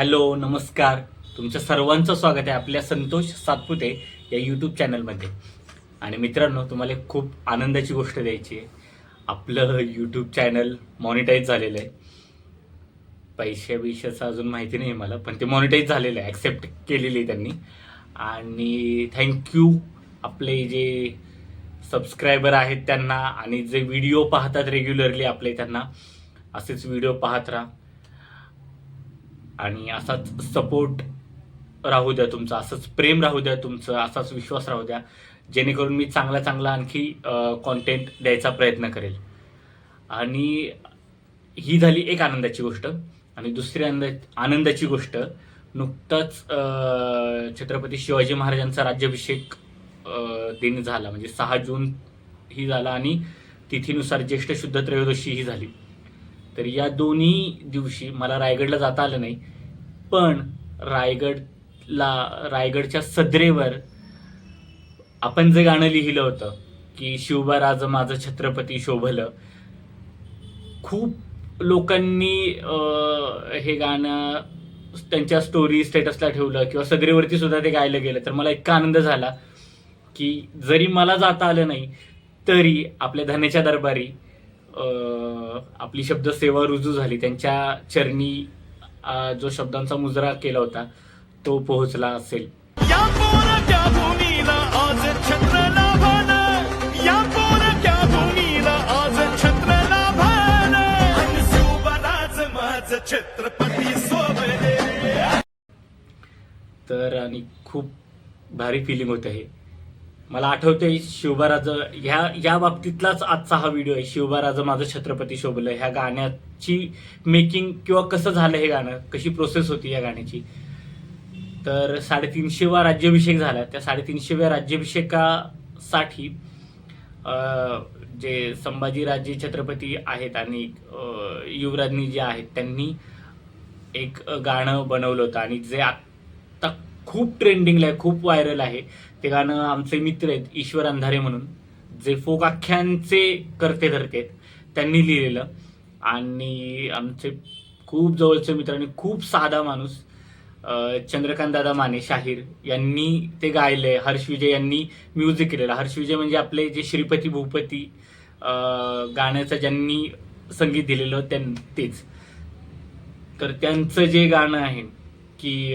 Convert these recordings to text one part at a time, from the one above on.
Hello नमस्कार. तुमच्या सर्वांचं स्वागत आहे आपल्या संतोष सातपुते या यूट्यूब चॅनलमध्ये आणि मित्रांनो तुम्हाला एक खूप आनंदाची गोष्ट द्यायची आहे. आपलं यूट्यूब चॅनल मॉनिटाईज झालेलं आहे. पैशा बिशाचं अजून माहिती नाही मला पण ते मॉनिटाईज झालेलं आहे. ॲक्सेप्ट केलेली आहे त्यांनी. आणि थँक्यू आपले जे सबस्क्रायबर आहेत त्यांना आणि जे व्हिडिओ पाहतात रेग्युलरली आपले त्यांना असेच व्हिडिओ पाहत राहा. आणि असाच सपोर्ट राहू द्या तुमचा असंच प्रेम राहू द्या तुमचं असाच विश्वास राहू द्या जेणेकरून मी चांगला चांगला आणखी कॉन्टेंट द्यायचा प्रयत्न करेल. आणि ही झाली एक आनंदाची गोष्ट. आणि दुसरी आनंद आनंदाची गोष्ट नुकताच छत्रपती शिवाजी महाराजांचा राज्याभिषेक दिन झाला. म्हणजे सहा जून ही झाला आणि तिथीनुसार ज्येष्ठ शुद्ध त्रयोदशी ही झाली. तर या दोन्ही दिवशी मला रायगडला जाता आलं नाही. पण रायगडला रायगडच्या सदरेवर आपण जे गाणं लिहिलं होतं की शिवबाराज माझं छत्रपती शोभलं खूप लोकांनी हे गाणं त्यांच्या स्टोरी स्टेटसला ठेवलं किंवा सदरेवरती सुद्धा ते गायलं गेलं. तर मला इतका आनंद झाला की जरी मला जाता आलं नाही तरी आपल्या धन्याच्या दरबारी आपली शब्द सेवा रुजू झाली. त्यांच्या चरणी जो शब्दांचा मुजरा केला होता तो पोहोचला असेल. तर आणि खूप भारी फिलिंग होतं हे मला आठवतंय शिवबाराज ह्या या बाबतीतलाच आजचा हा व्हिडिओ आहे. शिवबाराज माझं छत्रपती शोभलं ह्या गाण्याची मेकिंग किंवा कसं झालं हे गाणं कशी प्रोसेस होती या गाण्याची. तर साडेतीनशेवा राज्याभिषेक झाला. त्या साडेतीनशेव्या राज्याभिषेकासाठी जे संभाजीराजे छत्रपती आहेत आणि युवराजनी जे आहेत त्यांनी एक गाणं बनवलं होतं. आणि जे आत्ता खूप ट्रेंडिंगला आहे खूप व्हायरल आहे. ते गाणं आमचे मित्र आहेत ईश्वर अंधारे म्हणून जे फोक आख्यांचे करते धरते आहेत त्यांनी लिहिलेलं. आणि आमचे खूप जवळचे मित्र आणि खूप साधा माणूस चंद्रकांत दादा माने शाहीर यांनी ते गायलंय. हर्ष विजय यांनी म्युझिक केलेलं. हर्ष विजय म्हणजे आपले जे श्रीपती भूपती गाण्याचं ज्यांनी संगीत दिलेलं त्यां तेच. तर त्यांचं जे गाणं आहे की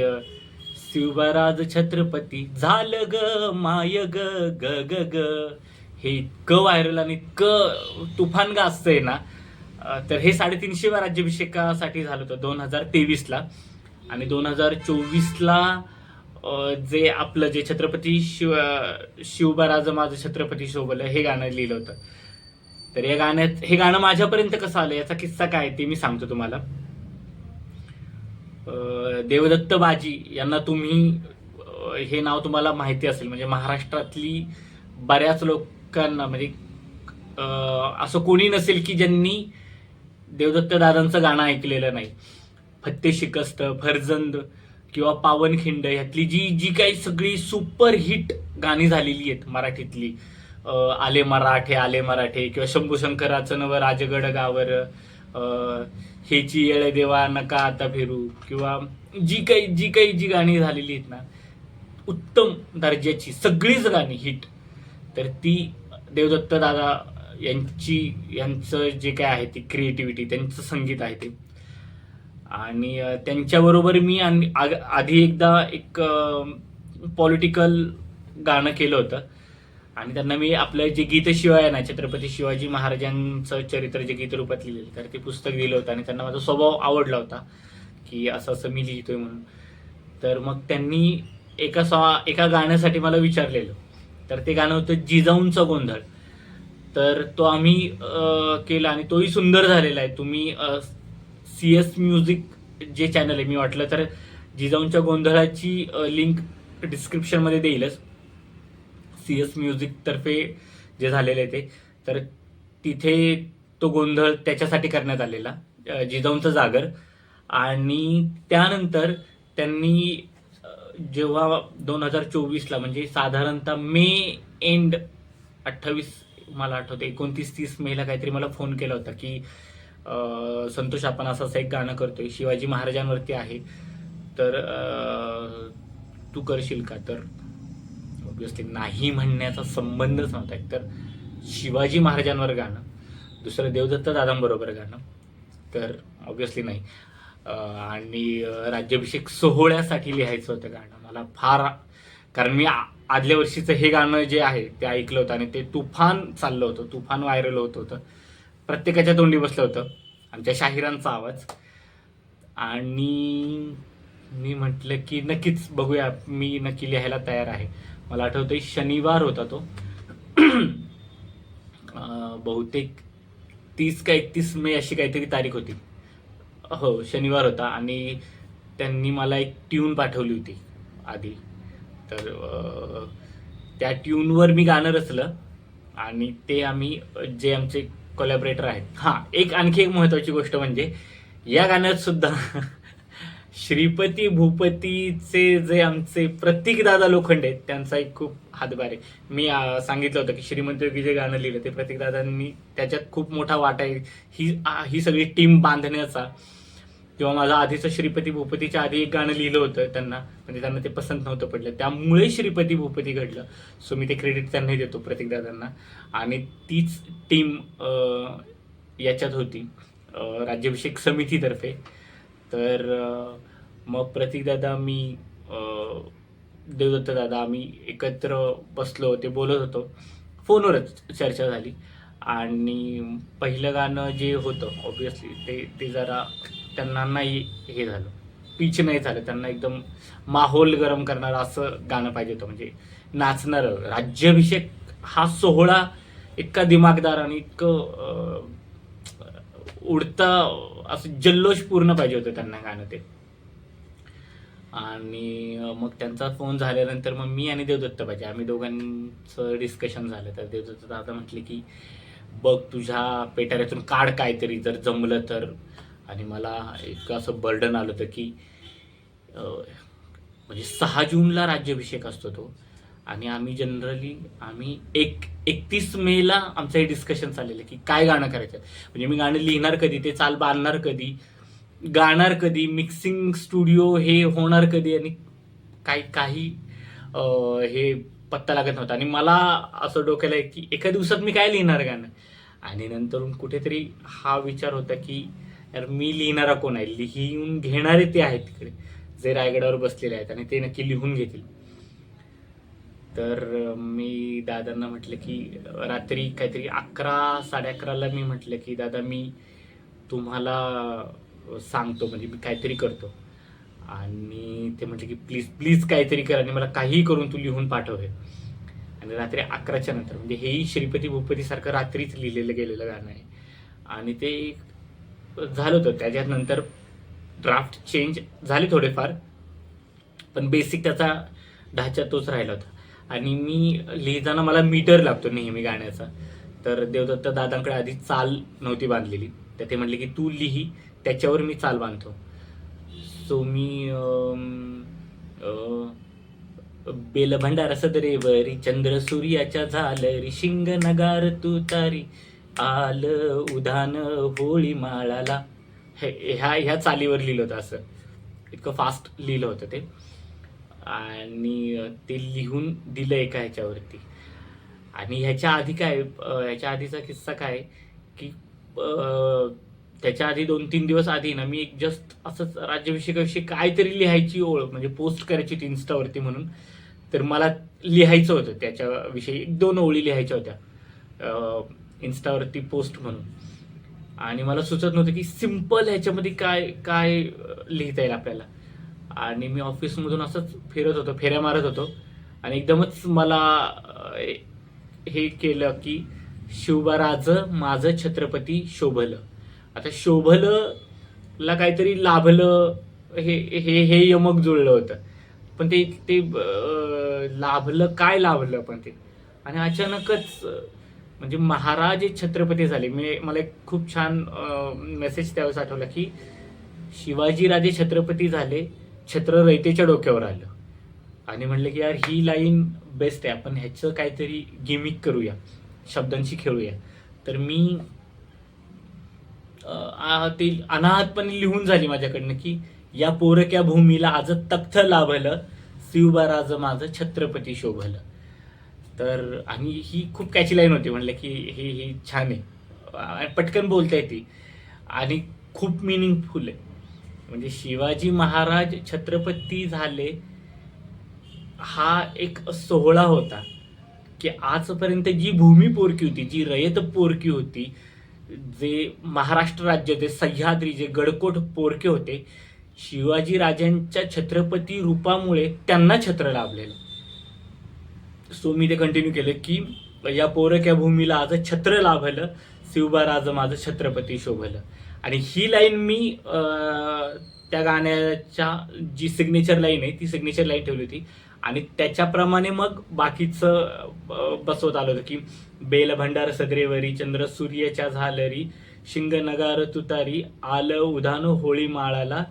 शिवराज छत्रपती झालं ग माय ग ग ग ग. हे इतकं व्हायरल आणि इतकं तुफान गाजतंय ना. तर हे साडेतीनशे राज्याभिषेकासाठी झालं होतं दोन हजार तेवीसला. आणि दोन हजार चोवीसला जे आपलं जे छत्रपती शिव शिवबाराज माझं छत्रपती शोभलं हे गाणं लिहिलं होतं. तर या गाण्यात हे गाणं माझ्यापर्यंत कसं आलं याचा किस्सा काय ते मी सांगतो तुम्हाला. देवदत्त बाजी यांना तुम्ही हे नाव तुम्हाला माहिती असेल. म्हणजे महाराष्ट्रातली बऱ्याच लोकांना म्हणजे असं कोणी नसेल की ज्यांनी देवदत्त दादांचं गाणं ऐकलेलं नाही. फत्ते शिकस्त फरजंद किंवा पावनखिंड ह्यातली जी जी काही सगळी सुपर हिट गाणी झालेली आहेत मराठीतली. आले मराठे आले मराठे किंवा शंभू शंकराचं नवं राजगड गावर हेची येळे देवा नका आता फिरू. किंवा जी काही जी काही जी गाणी झालेली आहेत ना उत्तम दर्जाची सगळीच गाणी हिट तर ती देवदत्त दादा यांची यांचं जे काय आहे ती क्रिएटिव्हिटी त्यांचं संगीत आहे ते. आणि त्यांच्याबरोबर मी आणि आग- आधी एकदा एक पॉलिटिकल गाणं केलं होतं. आणि त्यांना मी आपलं जे गीत शिवाय आहे ना छत्रपती शिवाजी महाराजांचं चरित्र जे गीतरूपात लिहिलेलं तर ते पुस्तक दिलं होतं आणि त्यांना माझा स्वभाव आवडला होता की असं असं मी लिहितोय म्हणून. तर मग त्यांनी एका सॉ एका गाण्यासाठी मला विचारलेलं. तर ते गाणं होतं जिजाऊंचा गोंधळ. तर तो आम्ही केला आणि तोही सुंदर झालेला आहे. तुम्ही सी एस म्युझिक जे चॅनल आहे मी वाटलं तर जिजाऊंच्या गोंधळाची लिंक डिस्क्रिप्शनमध्ये देईलच. सी एस म्युझिकतर्फे जे झालेले ते. तर तिथे तो गोंधळ त्याच्यासाठी करण्यात आलेला जिजाऊंचा जागर. आणि त्यानंतर त्यांनी जेव्हा दोन हजार चोवीसला म्हणजे साधारणतः मे एंड अठ्ठावीस मला आठवतं एकोणतीस तीस मेला काहीतरी मला फोन केला होता की संतोष आपण असं असं एक गाणं करतोय शिवाजी महाराजांवरती आहे. तर तू करशील का? तर ऑब्विसली नाही म्हणण्याचा संबंधच नव्हता एक तर शिवाजी महाराजांवर गाणं दुसरं देवदत्त दादांबरोबर गाणं तर ऑब्विसली नाही. आणि राज्याभिषेक सोहळ्यासाठी लिहायचं होतं गाणं. मला फार कारण मी आ- आदल्या वर्षीचं हे गाणं जे आहे ते ऐकलं होतं आणि ते तुफान चाललं होतं. तुफान व्हायरल होत होतं. प्रत्येकाच्या तोंडी बसलं होतं. आमच्या शाहिरांचा आवाज. आणि मी म्हटलं की नक्कीच बघूया मी नक्की लिहायला तयार आहे. मला आठवतंय शनिवार होता तो. बहुतेक तीस का एकतीस मे अशी काहीतरी तारीख होती. हो शनिवार होता आणि त्यांनी मला एक ट्यून पाठवली होती आधी. तर त्या ट्यूनवर मी गाणं रचलं आणि ते आम्ही जे आमचे कोलॅबरेटर आहेत. हां एक आणखी एक महत्त्वाची गोष्ट म्हणजे या गाण्यात सुद्धा श्रीपती भूपतीचे जे आमचे प्रतीक दादा लोखंड आहेत त्यांचा एक खूप हातभार आहे. मी सांगितलं होतं की श्रीमंत योगी जे गाणं लिहिलं ते प्रतीक दादांनी त्याच्यात खूप मोठा वाटा आहे. ही ही सगळी टीम बांधण्याचा किंवा माझा आधीचं श्रीपती भूपतीच्या आधी एक गाणं लिहिलं होतं त्यांना म्हणजे त्यांना ते पसंत नव्हतं पडलं. त्यामुळे श्रीपती भूपती घडलं. सो मी ते क्रेडिट त्यांनाही देतो प्रतीक दादांना. आणि तीच टीम याच्यात होती राज्याभिषेक समितीतर्फे. तर मग प्रतीकदादा मी देवदत्त दादा आम्ही एकत्र बसलो ते बोलत होतो. फोनवरच चर्चा झाली. आणि पहिलं गाणं जे होतं ऑब्विसली ते ते जरा त्यांना नाही हे झालं. पिच नाही झालं. त्यांना एकदम माहोल गरम करणारं असं गाणं पाहिजे होतं. म्हणजे नाचणारं राज्याभिषेक हा सोहळा इतका दिमागदार आणि इतकं उडता असं जल्लोष पूर्ण पाहिजे होतं त्यांना गाणं ते. आणि मग त्यांचा फोन झाल्यानंतर मग मी आणि देवदत्त पाहिजे. आम्ही दोघांचं डिस्कशन झालं. तर देवदत्त दादा म्हटले की बघ तुझ्या पेटाऱ्यातून काढ काहीतरी. जर जमलं तर. आणि मला एक असं बर्डन आलं होतं की म्हणजे सहा जूनला राज्याभिषेक असतो तो. आणि आम्ही जनरली आम्ही एक एकतीस मेला आमचं हे डिस्कशन चाललेलं की काय गाणं करायचं. म्हणजे मी गाणं लिहिणार कधी? ते चाल बांधणार कधी? गाणार कधी मिक्सिंग स्टुडिओ हे होणार कधी आणि काही काही हे पत्ता लागत नव्हता. आणि मला असं डोक्याला आहे की एका दिवसात मी काय लिहिणार गाणं? आणि नंतर कुठेतरी हा विचार होता की यार मी लिहिणारा कोण आहे? लिहून घेणारे ते आहेत तिकडे. जे रायगडावर बसलेले आहेत आणि ते नक्की लिहून घेतील. तर मी दादांना म्हटलं की रात्री काहीतरी अकरा साडे अकराला मी म्हटलं की दादा मी तुम्हाला सांगतो म्हणजे मी काहीतरी करतो. आणि ते म्हटले की प्लीज प्लीज काहीतरी कर आणि मला काहीही करून तू लिहून पाठव हे. आणि रात्री अकराच्या नंतर म्हणजे हेही श्रीपती भूपतीसारखं रात्रीच लिहिलेलं गेलेलं गाणं आहे. आणि ते झालं होतं. त्याच्यानंतर ड्राफ्ट चेंज झाले थोडेफार पण बेसिक त्याचा ढाचा तोच राहिला होता. आणि मी लिहिताना मला मीटर लागतो नेहमी गाण्याचा. तर देवदत्त दादांकडे आधी चाल नव्हती बांधलेली. तर ते म्हटले की तू लिही त्याच्यावर मी चाल बांधतो. सो मी बेलभंडार अ, बेलभंडार सदरेवरी चंद्र सूर्याच्या झालरी शिंग नगार तू तारी आल उधान होळी माळाला. हे ह्या ह्या चालीवर लिहिलं होतं असं. इतकं फास्ट लिहिलं होतं ते. आणि ते लिहून दिलं एका ह्याच्यावरती. आणि ह्याच्या आधी काय ह्याच्या आधीचा किस्सा काय की त्याच्या आधी दोन तीन दिवस आधी ना मी एक जस्ट असंच राज्याभिषेकाविषयी काहीतरी लिहायची ओळख म्हणजे पोस्ट करायची होती इन्स्टावरती म्हणून. तर मला लिहायचं होतं त्याच्याविषयी एक दोन ओळी लिहायच्या होत्या. इन्स्टावरती पोस्ट म्हणून. आणि मला सुचत नव्हतं की सिंपल ह्याच्यामध्ये काय काय लिहिता येईल आपल्याला. आणि मी ऑफिसमधून असंच फिरत होतो फेऱ्या मारत होतो. आणि एकदमच मला हे केलं की शिवबाराज माझं छत्रपती शोभलं. आता शोभलं ला काहीतरी लाभलं हे हे हे यमक जुळलं होतं. पण ते ते लाभलं काय लाभलं पण ते? आणि अचानकच म्हणजे महाराज छत्रपती झाले. मी मला एक खूप छान मेसेज त्यावेळेस आठवला की शिवाजीराजे छत्रपती झाले छत्र रयतेच्या डोक्यावर आलं. आणि म्हणलं की यार ही लाईन बेस्ट आहे. आपण ह्याचं काहीतरी गिमिक करूया. शब्दांशी खेळूया. तर मी ती अनाहतपणे लिहून झाली माझ्याकडनं की या पोरक्या भूमीला आज तख्त लाभलं शिवबाराज माझं छत्रपती शोभलं. तर आणि ही खूप कॅची लाईन होती म्हणलं की हे ही छान आहे. पटकन बोलता येते आणि खूप मिनिंगफुल आहे. म्हणजे शिवाजी महाराज छत्रपती झाले हा एक सोहळा होता की आजपर्यंत जी भूमी पोरकी होती जी रयत पोरकी होती जे महाराष्ट्र राज्याचे सह्याद्री जे गडकोट पोरके होते शिवाजी राजांच्या छत्रपती रूपामुळे त्यांना छत्र लाभलेलं. सो मी ते कंटिन्यू केलं की या पोरक्या भूमीला आज छत्र लाभलं शिवबाराज माझं छत्रपती शोभलं. आणि ही लाईन मी त्या गाण्याच्या जी सिग्नेचर लाईन आहे ती सिग्नेचर लाईन ठेवली होती. आणि त्याच्याप्रमाणे मग बाकीचं बसवत आलं होतं की बेल भंडार चंद्र सूर्याच्या झालरी शिंग नगार तुतारी आलं उधान होळी माळाला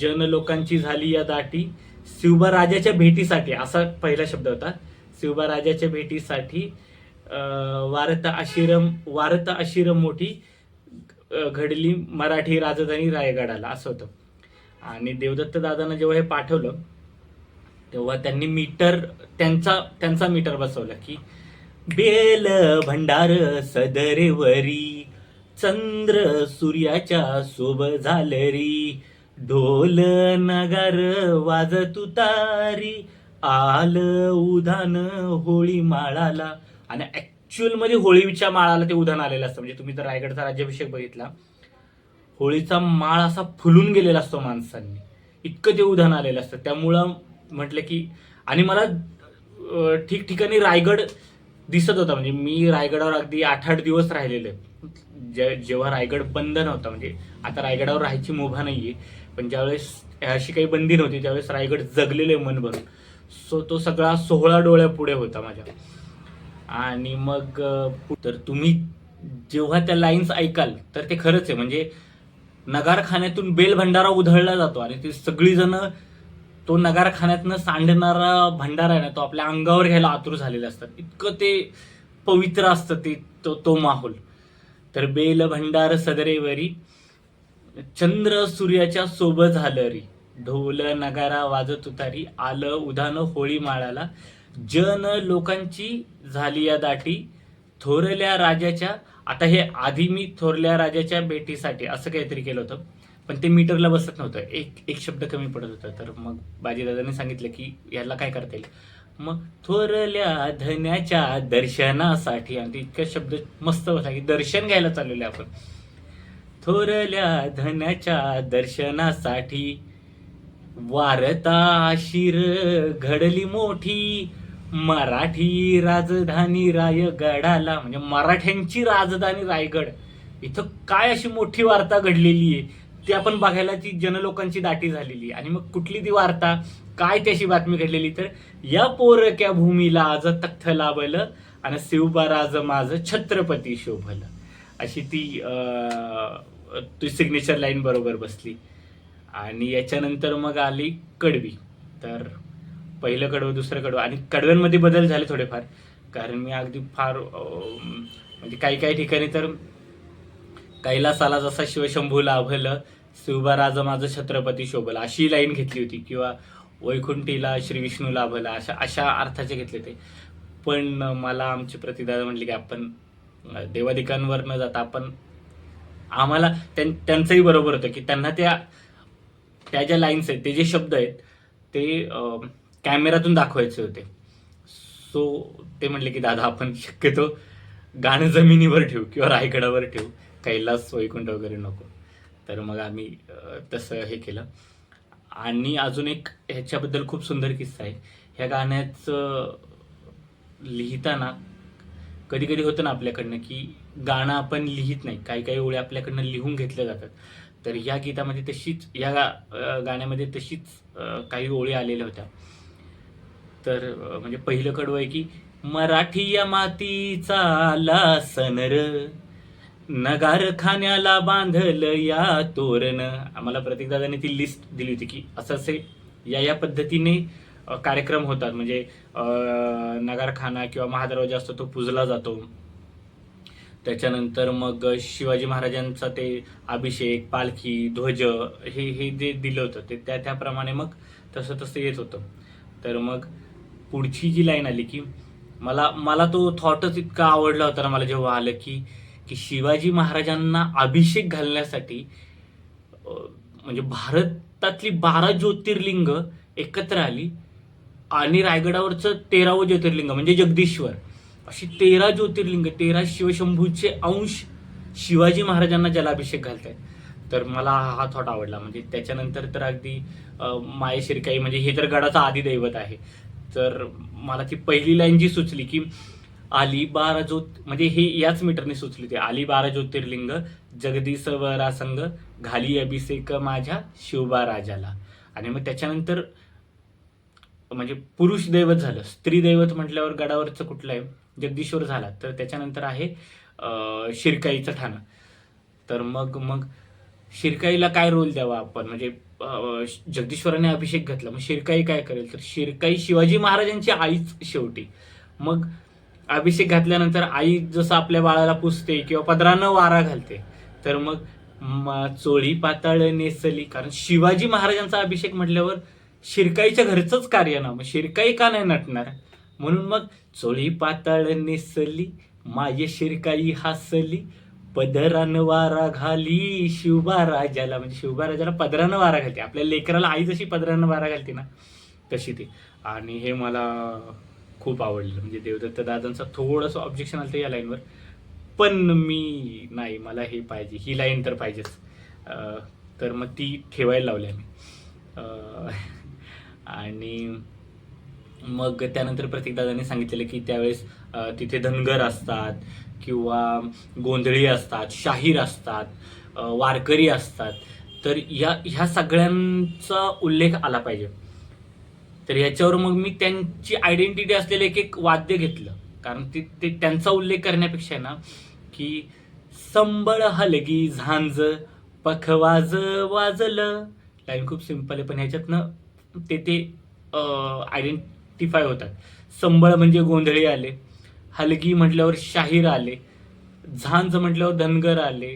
जन लोकांची झाली या दाटी शिवबाराजाच्या भेटीसाठी असा पहिला शब्द होता. शिवबाराजाच्या भेटीसाठी वारत आशिरम वारत आशिरम मोठी घडली मराठी राजधानी रायगडाला असं होतं. आणि देवदत्त दादांना जेव्हा हे पाठवलं तेव्हा त्यांनी मीटर त्यांचा त्यांचा मीटर बसवला की बेल भंडार सदरेवरी चंद्र सूर्याच्या शोभ झालरी ढोल नगार वाजत उतारी आलं उधान होळी माळाला. आणि ऍक्च्युअलमध्ये होळीच्या माळाला ते उधान आलेलं असतं. म्हणजे तुम्ही तर रायगडचा राज्याभिषेक बघितला. होळीचा माळ असा फुलून गेलेला असतो माणसांनी. इतकं ते उधाण आलेलं असतं. त्यामुळं म्हटलं की आणि मला ठिकठिकाणी रायगड दिसत होता. म्हणजे मी रायगडावर अगदी आठ आठ दिवस राहिलेले. आहे जे जेव्हा रायगड बंद नव्हता म्हणजे आता रायगडावर राहायची मुभा नाहीये पण ज्यावेळेस अशी काही बंदी नव्हती त्यावेळेस रायगड जगलेले मन भरून. सो तो सगळा सोहळा डोळ्या पुढे होता माझ्या. आणि मग तर तुम्ही जेव्हा त्या लाईन्स ऐकाल तर ते खरंच आहे. म्हणजे नगारखान्यातून बेल भंडारा उधळला जातो आणि ते सगळीजणं तो नगारखान्यातनं सांडणारा भंडारा आहे ना तो आपल्या अंगावर घ्यायला आतुर झालेलं असतात इतकं ते पवित्र असतं ते तो तो माहोल. तर बेल भंडार सदरेवरी चंद्र सूर्याच्या सोबत झालं री. ढोल नगारा वाजत उतारी आलं उधान होळी माळाला. जन लोकांची झाली या दाटी थोरल्या राजाच्या आता हे आधी मी थोरल्या राजाच्या भेटीसाठी असं काहीतरी केलं होतं. पण ते मीटरला बसत नव्हतं. एक एक शब्द कमी पडत होता. तर मग बाजीदादाने सांगितलं की याला काय करता येईल? मग थोरल्या धन्याच्या दर्शनासाठी आणि इतका शब्द मस्त होता की दर्शन घ्यायला चाललेलं आपण. थोरल्या धन्याच्या दर्शनासाठी वारता शिर घडली मोठी मराठी राजधानी रायगडाला. म्हणजे मराठ्यांची राजधानी रायगड. इथं काय अशी मोठी वार्ता घडलेली आहे? ती आपण बघायला ती जनलोकांची दाटी झालेली. आणि मग कुठली ती वार्ता काय त्याशी बातमी घडलेली तर या पोरक्या भूमीला आज तख्त लाभलं आणि शिवबाराज माझं छत्रपती शोभलं. अशी ती ती सिग्नेचर लाईन बरोबर बसली. आणि याच्यानंतर मग आली कडवी. तर पहिलं कडवं दुसरं कडवं. आणि कडव्यांमध्ये बदल झाले थोडेफार. कारण मी अगदी फार म्हणजे काही काही ठिकाणी तर कैलासाला जसा शिवशंभू लाभलं शिवबा माझं छत्रपती शोभलं अशी लाईन घेतली होती. किंवा वैकुंठीला श्री विष्णू लाभला अशा अशा अर्थाचे घेतले ते. पण मला आमचे प्रतिदादा म्हटले की आपण देवाधिकांवर देवादिकांवर न जाता आपण आम्हाला त्यां- त्यांचंही बरोबर होतं की त्यांना त्या त्या ज्या लाईन्स आहेत ते जे शब्द आहेत ते कॅमेऱ्यातून दाखवायचे होते. सो ते म्हटले की दादा आपण शक्यतो गाणं जमिनीवर ठेवू किंवा रायगडावर ठेवू. कैलास वैकुंठ वगैरे नको. तर मग आम्ही तसं हे केलं. आणि अजून एक ह्याच्याबद्दल खूप सुंदर किस्सा आहे. ह्या गाण्याचं लिहिताना कधी कधी होतं ना आपल्याकडनं की गाणं आपण लिहित नाही. काही काही ओळी आपल्याकडनं लिहून घेतल्या जातात. तर या गीतामध्ये तशीच या गा गाण्यामध्ये तशीच काही ओळी आलेल्या होत्या. तर म्हणजे पहिलं कडवं आहे की मराठी या मातीचा आला सनर. नगारखान्याला बांधल बांधलं या तोरण. आम्हाला प्रतीकदादाने ती लिस्ट दिली होती की असं असे या या पद्धतीने कार्यक्रम होतात. म्हणजे नगारखाना किंवा महादरवाजा असतो तो पुजला जातो. त्याच्यानंतर मग शिवाजी महाराजांचा ते अभिषेक पालखी ध्वज हे हे जे दिलं होतं ते त्या त्याप्रमाणे मग तसं तसं येत होतं. तर मग पुढची जी लाईन आली की मला मला तो थॉटच इतका आवडला होता ना मला जेव्हा आलं की की शिवाजी महाराजांना अभिषेक घालण्यासाठी म्हणजे भारतातली बारा ज्योतिर्लिंग एकत्र आली आणि रायगडावरचं तेरावं ज्योतिर्लिंग म्हणजे जगदीश्वर. अशी तेरा ज्योतिर्लिंग तेरा शिवशंभूचे अंश शिवाजी महाराजांना जलाभिषेक घालतायत. तर मला हा हा थॉट आवडला. म्हणजे त्याच्यानंतर तर अगदी अं, मायशिरकाई म्हणजे हे तर गडाचं आदिदैवत आहे. तर मला ती पहिली लाईन जी सुचली की आली बारा ज्योत म्हणजे हे याच मीटरने सुचली ते आली बारा ज्योतिर्लिंग जगदीश संघ घाली अभिषेक माझ्या शिवबा राजाला. आणि मग त्याच्यानंतर म्हणजे पुरुष दैवत झालं. स्त्री दैवत म्हटल्यावर गडावरचं कुठलं आहे? जगदीश्वर झाला. तर त्याच्यानंतर आहे शिरकाईचं ठाणं. तर मग मग शिरकाईला काय रोल द्यावा आपण? म्हणजे जगदीश्वराने अभिषेक घातला. मग शिरकाई काय करेल? तर शिरकाई शिवाजी महाराजांची आईच शेवटी. मग अभिषेक घातल्यानंतर आई जसं आपल्या बाळाला पुसते किंवा पदरानं वारा घालते तर मग चोळी पाताळ नेसली कारण शिवाजी महाराजांचा अभिषेक म्हटल्यावर शिरकाईच्या घरचंच कार्य ना मग शिरकाई का नाही नटणार? म्हणून मग चोळी पाताळ नेसली माय शिरकाई हासली पदरानं वारा घाली शिवबा राजाला म्हणजे शिवबाराजाला पदरानं वारा घालते. आपल्या लेकराला आई जशी पदरानं वारा घालते ना तशी ती. आणि हे मला खूप आवडलं. म्हणजे देवदत्त दादांचं थोडंसं ऑब्जेक्शन आलं या लाईनवर पण मी नाही मला हे पाहिजे ही लाईन तर पाहिजेच. तर मग ती ठेवायला लावली आम्ही. आणि मग त्यानंतर प्रतीकदादांनी सांगितलेलं की त्यावेळेस तिथे धनगर असतात किंवा गोंधळी असतात शाहीर असतात वारकरी असतात. तर या ह्या सगळ्यांचा उल्लेख आला पाहिजे. तर याच्यावर मग मी त्यांची आयडेंटिटी असलेलं एक एक वाद्य घेतलं. कारण ते ते त्यांचा उल्लेख करण्यापेक्षा ना की संबळ हलगी झांज पखवाज वाजलं. लाईन खूप सिंपल आहे पण ह्याच्यातनं ते ते आयडेंटिफाय होतात. संबळ म्हणजे गोंधळी आले हलगी म्हटल्यावर शाहीर आले झांज म्हटल्यावर धनगर आले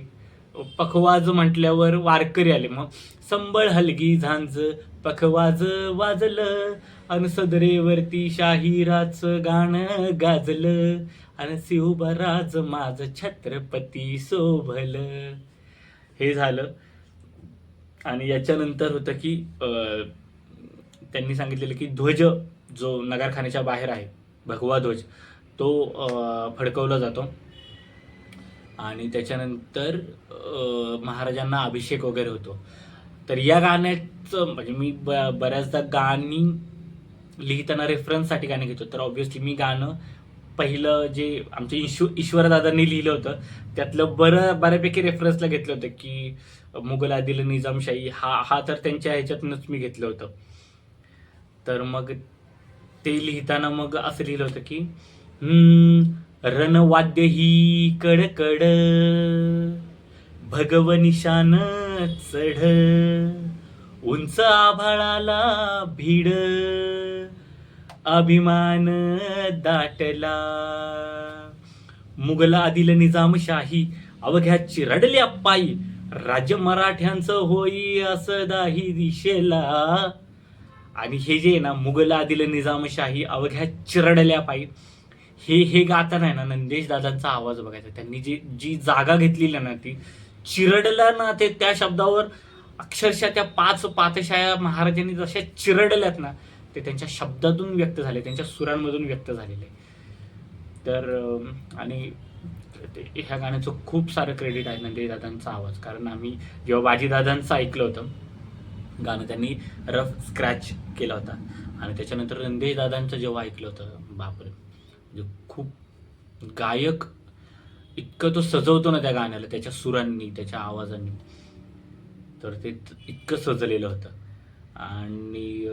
पखवाज म्हटल्यावर वारकरी आले. मग संबळ हलगी झांज पखवाज वाजलं अन सदरेवरती शाहिराचं गाणं गाजलं अन शिवबराज माझ छत्रपती सोभल हे झालं. आणि याच्यानंतर होतं की त्यांनी सांगितलेलं की ध्वज जो नगारखान्याच्या बाहेर आहे भगवा ध्वज तो फडकवला जातो. आणि त्याच्यानंतर महाराजांना अभिषेक वगैरे होतो. तर या गाण्याचं म्हणजे मी ब- बऱ्याचदा गाणी लिहिताना रेफरन्ससाठी गाणी घेतो. तर ऑब्व्हियसली मी गाणं पहिलं जे आमच्या ईश्व ईश्वरदादांनी लिहिलं होतं त्यातलं बरं बऱ्यापैकी रेफरन्सला घेतलं होतं की मुघल आदिल निजामशाही हा हा तर त्यांच्या ह्याच्यातूनच मी घेतलं होतं. तर मग ते लिहिताना मग असं लिहिलं होतं की रणवाद्य ही कडकड भगवनिशान चढ. उंच आभाळाला भिड अभिमान दाटला. मुघल आदिल निजामशाही अवघ्या चिरडल्या पायी राज्य मराठ्यांचं होई असं दाही दिशेला. आणि हे जे आहे ना मुघल आदिल निजामशाही अवघ्या चिरडल्या पायी हे हे गाताना आहे ना नंदेश दादांचा आवाज बघायचा. त्यांनी जी जी जागा घेतलेली ना ती चिरडला ना ते त्या शब्दावर अक्षरशः त्या पाच पातशाया महाराजांनी जशा चिरडल्यात ना ते त्यांच्या शब्दातून व्यक्त झाले त्यांच्या सुरांमधून व्यक्त झालेले. तर आणि ते- ह्या गाण्याचं खूप सारं क्रेडिट आहे नंदेश दादांचा आवाज. कारण आम्ही जेव्हा बाजीदादांचं ऐकलं होतं गाणं त्यांनी रफ स्क्रॅच केला होता. आणि त्याच्यानंतर नंदेश दादांचं जेव्हा ऐकलं होतं बापरे म्हणजे खूप गायक इतकं तो सजवतो ना त्या गाण्याला त्याच्या सुरांनी त्याच्या आवाजांनी. तर ते इतकं सजलेलं होतं. आणि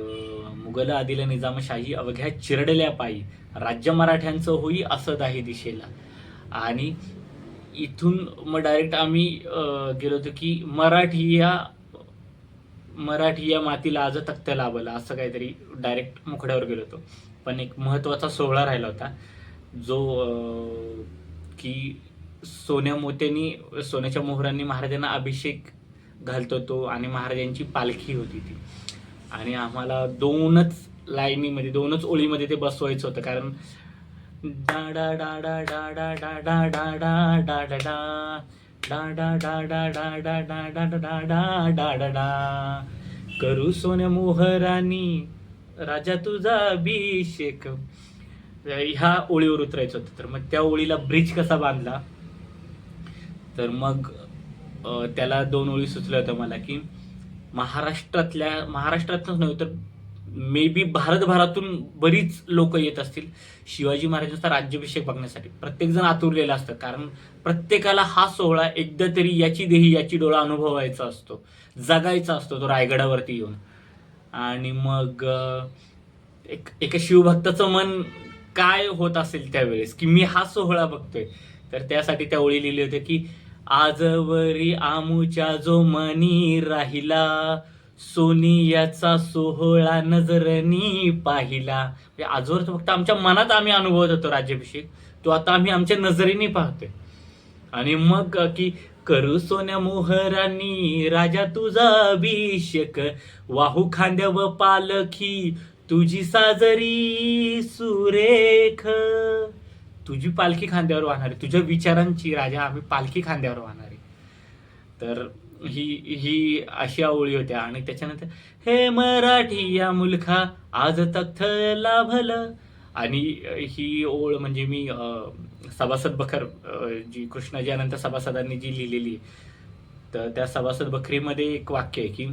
मुघल आदिल निजामशाही अवघ्या चिरडल्या पायी राज्य मराठ्यांचं होई असं दाही दिशेला. आणि इथून मग डायरेक्ट आम्ही गेलो होतो की मराठी या मराठी या मातीला आज तख्त लाभला असं काहीतरी डायरेक्ट मुखड्यावर गेलो होतो. पण एक महत्त्वाचा सोहळा राहिला होता जो की सोन्या मोत्यांनी सोन्याच्या मोहरांनी महाराजांना अभिषेक घालतो तो आणि महाराजांची पालखी होती ती आणि आम्हाला दोनच लाईनीमध्ये दोनच ओळीमध्ये ते बसवायचं होतं कारण डा डा डा डा डा डा डा डा डा डा डा डा डा. डा डा डा डा डा डा डा डा डा डा डा डा डा करू सोन्या मोहरानी राजा तुझा अभिषेक ह्या ओळीवर उतरायचं होतं तर मग त्या ओळीला ब्रिज कसा बांधला तर मग त्याला दोन ओळी सुचल्या होत्या मला की महाराष्ट्रातल्या महाराष्ट्रातच नव्हे तर मे बी भारतभरातून बरीच लोक येत असतील. शिवाजी महाराजांचा राज्याभिषेक बघण्यासाठी प्रत्येकजण आतुरलेला असतं. कारण प्रत्येकाला हा सोहळा एकदा तरी याची देही याची डोळा अनुभवायचा असतो. जगायचा असतो तो रायगडावरती येऊन. आणि मग एक एका शिवभक्ताचं मन काय होत असेल त्यावेळेस? की मी हा सोहळा बघतोय. तर त्यासाठी त्या ओळी लिहिली होती की आजवरी आमुच्या जो मनी राहिला. सोनियाचा सोहळा नजरनी पाहिला. म्हणजे आजवर तर फक्त आमच्या मनात आम्ही अनुभवत होतो राज्याभिषेक. तो आता आम्ही आमच्या नजरेने पाहतोय. आणि मग की करू सोन्या मोहरांनी राजा तुझा अभिषेक. वाहू खांद्या व पालखी तुझी साजरी सुरेख. तुझी पालखी खांद्यावर वाहणार आहे तुझ्या विचारांची राजा आम्ही पालखी खांद्यावर वाहणार. आहे तर ही ही अशी ओळी होत्या आणि त्याच्यानंतर हे मराठी या मुलखा आज तख्त लाभल. आणि ही ओळ म्हणजे मी अं, सभासद बखर जी कृष्णाजी अनंत सभासदांनी जी लिहिलेली आहे, तर त्या सभासद बखरीमध्ये एक वाक्य आहे की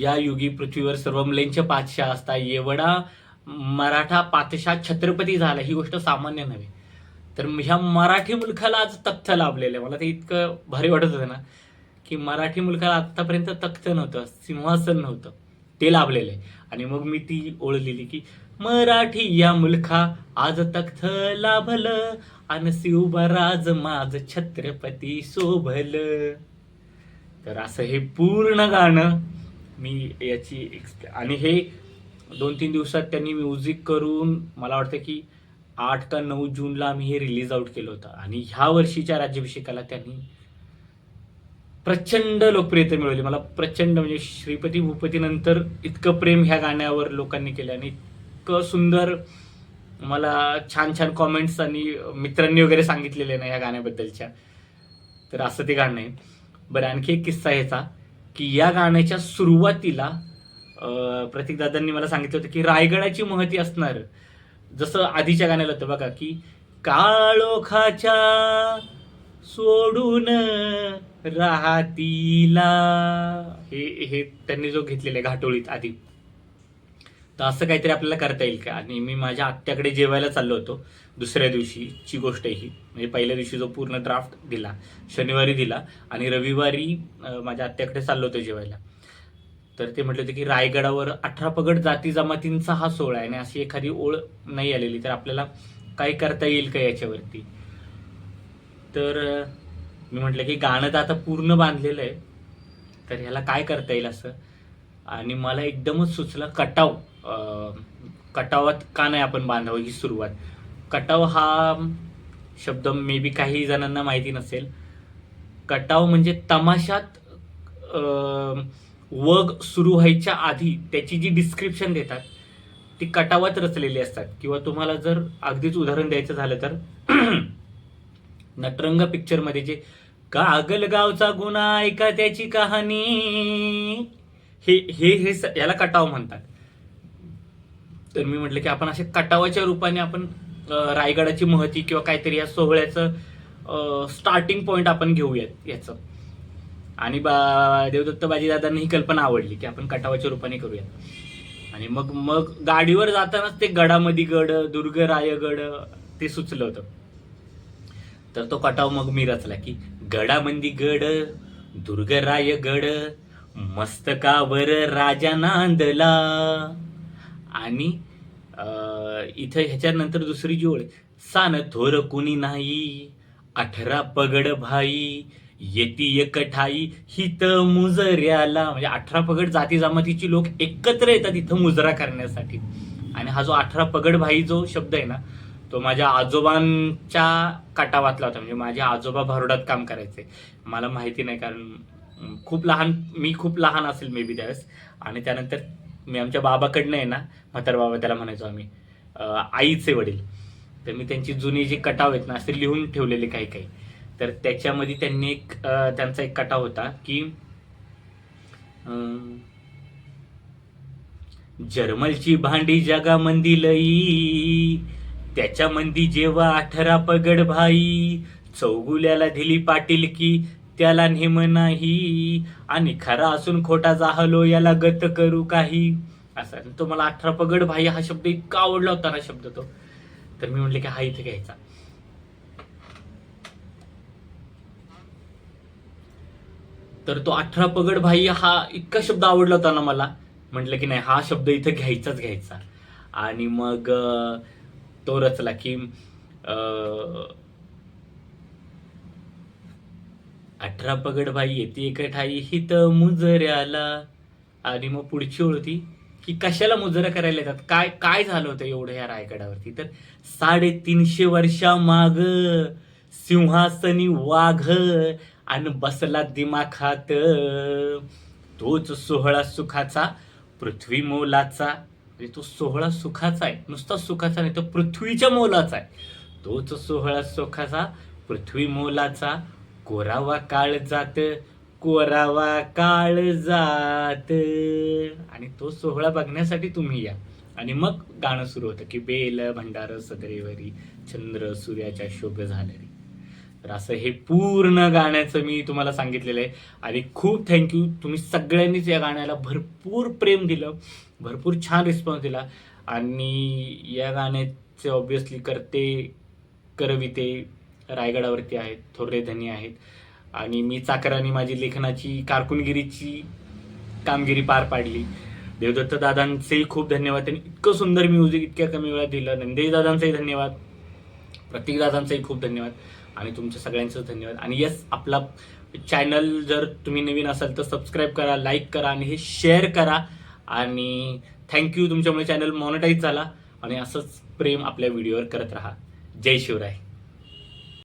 या युगी पृथ्वीवर सर्वमलेंचे पाचशा असता एवढा मराठा पातशा छत्रपती झाला ही गोष्ट सामान्य नव्हे. तर ह्या मराठी मुलखाला आज तख्त लाभलेलं आहे. मला ते इतकं भारी वाटत होतं ना की मराठी मुलखाला आत्तापर्यंत तख्त नव्हतं सिंहासन नव्हतं. ते लाभलेलं आहे. आणि मग मी ती ओळखलेली की मराठी या मुलखा आज तख्त लाभलं आणि शिवबराज माझ छत्रपती शोभल. तर असं हे पूर्ण गाणं मी याची एक्सप्ले आणि हे दोन तीन दिवसात त्यांनी म्युझिक करून मला वाटतं की आठ का नऊ जूनला आम्ही हे रिलीज आउट केलं होतं. आणि ह्या वर्षीच्या राज्याभिषेकाला त्यांनी प्रचंड लोकप्रियता मिळवली. मला प्रचंड म्हणजे श्रीपती भूपतीनंतर इतकं प्रेम ह्या गाण्यावर लोकांनी केलं. आणि इतकं सुंदर मला छान छान कॉमेंट्स आणि मित्रांनी वगैरे सांगितलेले ना या गाण्याबद्दलच्या. तर असं ते गाणं आहे. बरं आणखी एक किस्सा ह्याचा की या गाण्याच्या सुरुवातीला प्रतीकदादांनी मला सांगितलं होतं की रायगडाची महती असणार. जसं आधीच्या गाण्याला होतं बघा की काळोखाच्या सोडून राहतीला. हे हे त्यांनी जो घेतलेला आहे घाटोळीत आधी. तर असं काहीतरी आपल्याला करता येईल का? आणि मी माझ्या आत्याकडे जेवायला चाललो होतो. दुसऱ्या दिवशीची गोष्ट ही. म्हणजे पहिल्या दिवशी जो पूर्ण ड्राफ्ट दिला शनिवारी दिला आणि रविवारी माझ्या आत्याकडे चाललो होतो जेवायला. तर ते म्हटले होते की रायगडावर अठरा पगड जाती जमातींचा हा सोहळा आहे आणि अशी एखादी ओळ नाही आलेली तर आपल्याला काय करता येईल का याच्यावरती? तर मी म्हटलं की गाणं तर आता पूर्ण बांधलेलं आहे तर ह्याला काय करता येईल असं? आणि मला एकदमच सुचलं कटाव कटावात का नाही आपण बांधावं ही सुरुवात? कटाव हा शब्द मे बी काही जणांना माहिती नसेल. कटाव म्हणजे तमाशात वर्क वग सुरू व्हायच्या आधी त्याची जी डिस्क्रिप्शन देतात ती कटावात रचलेली असतात. किंवा तुम्हाला जर अगदीच उदाहरण द्यायचं झालं तर नटरंग पिक्चरमध्ये जे कागलगावचा गुन्हा ऐका त्याची कहाणी. हे हे हे याला कटाव म्हणतात. तर मी म्हटलं की आपण अशा कटावाच्या रूपाने आपण रायगडाची महती किंवा काहीतरी या सोहळ्याचं स्टार्टिंग पॉईंट आपण घेऊयात याचं. आणि बा देवदत्त बाजीदादांना ही कल्पना आवडली की आपण कटावाच्या रूपाने करूया आणि मग मग गाडीवर जातानाच ते गडामध्ये गड दुर्ग रायगड ते सुचलं होतं. तर तो कटाव मग मी रचला की गडामंदी गड दुर्ग रायगड मस्तकावर राजा नांदला. आणि इथं ह्याच्यानंतर दुसरी जी ओळ सान थोर कुणी नाही अठरा पगड भाई येती एकठाई हित मुजऱ्याला. म्हणजे अठरा पगड जाती जमातीची लोक एकत्र येतात इथं मुजरा करण्यासाठी. आणि हा जो अठरा पगड भाई जो शब्द आहे ना तो माझ्या आजोबांच्या काटावातला होता. म्हणजे माझे आजोबा भारुडात काम करायचे. मला माहिती नाही कारण खूप लहान मी खूप लहान असेल मे बी त्यावेळेस. आणि त्यानंतर मी आमच्या बाबाकडनं आहे ना म्हातार बाबा त्याला म्हणायचो आम्ही आईचे वडील. तर मी त्यांची जुनी जी कटाव आहेत ना असे लिहून ठेवलेले काही काही तर त्याच्यामध्ये त्यांनी एक त्यांचा एक कटाव होता की जर्मलची भांडी जगामंदी लई त्याच्यामंदी जेव्हा अठरा पगड भाई चौगुल्याला दिली पाटील की त्याला नेम नाही आणि खरा असून खोटा जाहलो याला गत करू काही. असा. तो मला अठरा पगड भाई हा शब्द इतका आवडला होता ना शब्द तो. तर मी म्हटले की हा इथे घ्यायचा. तर तो अठरा पगड भाई हा इतका शब्द आवडला होता ना मला. म्हटलं की नाही हा शब्द इथं घ्यायचाच घ्यायचा. आणि मग तो रचला की अं, अठरा पगड भाई येते एक ठाई हित मुजऱ्याला. आणि मग पुढची ओळ होती की कशाला मुजरा करायला येतात? काय काय झालं होतं एवढं या रायगडावरती? तर साडेतीनशे वर्षा माग सिंहासनी वाघ आणि बसला दिमाखात. तोच सोहळा सुखाचा पृथ्वी मोलाचा. म्हणजे तो सोहळा सुखाचा आहे. नुसता सुखाचा नाही तो पृथ्वीच्या मोलाचा आहे. तोच सोहळा सुखाचा पृथ्वी मोलाचा. कोरावा काळ जात कोरावा काळ जात. आणि तो सोहळा बघण्यासाठी तुम्ही या. आणि मग गाणं सुरू होतं की बेल भंडार सदरेवरी चंद्र सूर्याच्या शोभ झालेली. तर असं हे पूर्ण गाण्याचं मी तुम्हाला सांगितलेलं आहे. आणि खूप थँक्यू तुम्ही सगळ्यांनीच या गाण्याला भरपूर प्रेम दिलं भरपूर छान रिस्पॉन्स दिला. आणि या गाण्याचे ऑब्विसली करते करविते रायगडावरती आहेत थोरले धनी आहेत. आणि मी चाकराने माझी लेखनाची कारकुनगिरीची कामगिरी पार पाडली. देवदत्त दादांचेही खूप धन्यवाद. त्यांनी इतकं सुंदर म्युझिक इतक्या कमी वेळात दिलं. नंदेश दादांचंही धन्यवाद. प्रतीक दादांचंही खूप धन्यवाद. आणि तुमच्या सगळ्यांचं धन्यवाद. आणि यस आपला चॅनल जर तुम्ही नवीन असाल तर सबस्क्राईब करा लाईक करा आणि हे शेअर करा. आणि थँक्यू तुमच्यामुळे चॅनल मॉनिटाईज झाला. आणि असंच प्रेम आपल्या व्हिडिओवर करत राहा. जय शिवराय.